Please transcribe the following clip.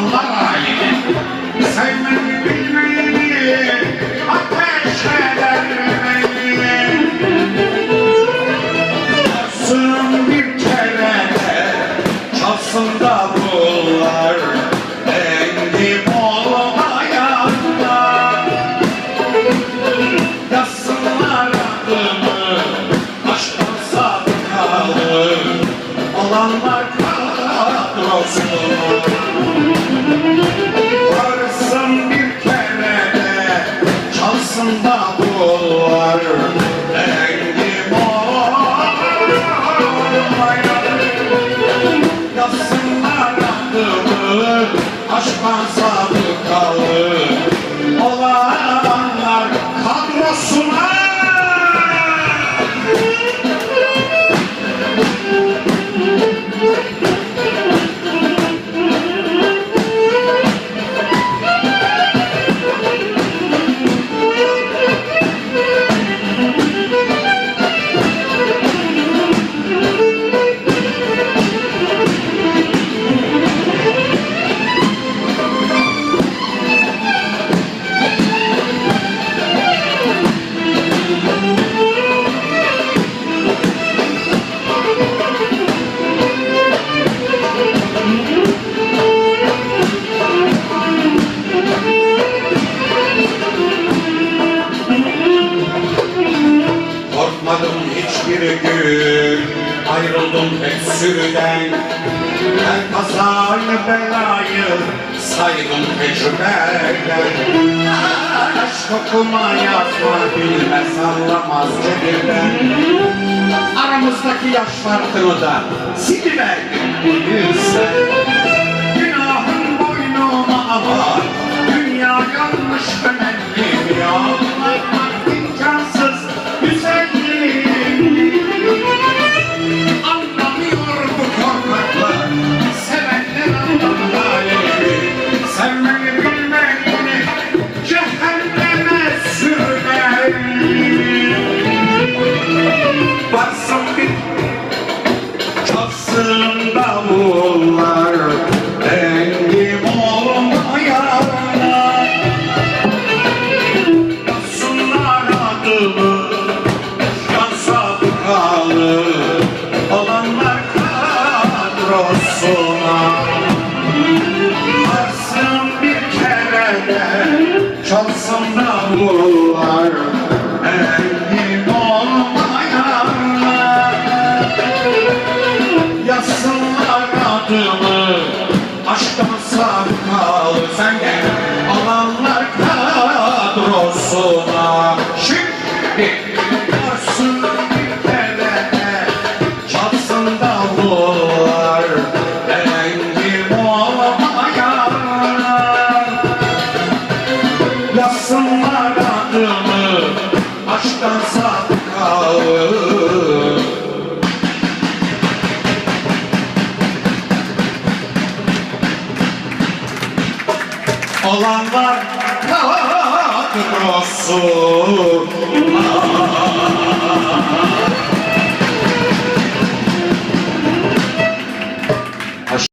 olanlar halini Sevmeyi bilmeyi ateş eder beni Çalsın bir kere çalsın davullar Engin olmayanlar Yazsınlar adımı aşktan sabıkalı Olanlar kahrolsun çalsın davullar Engin olmayanlar Yazsınlar adımı aşktan sabıkalı Olanlar kadrosuna hiçbir gün Ayrıldım hep sürüden. Her kazayı belayı Saydım tecrübeden Aşk okuma yazma bilmez anlamaz cebirden Aramızdaki yaş farkını da Siliverdim bu Çalsın davullar Engin olmayanlar. Yazsınlar adımı Yan sabıkalı Olanlar kadrosuna. Varsın bir kere de Çalsın davullar Sunday. Olanlar kadrosu.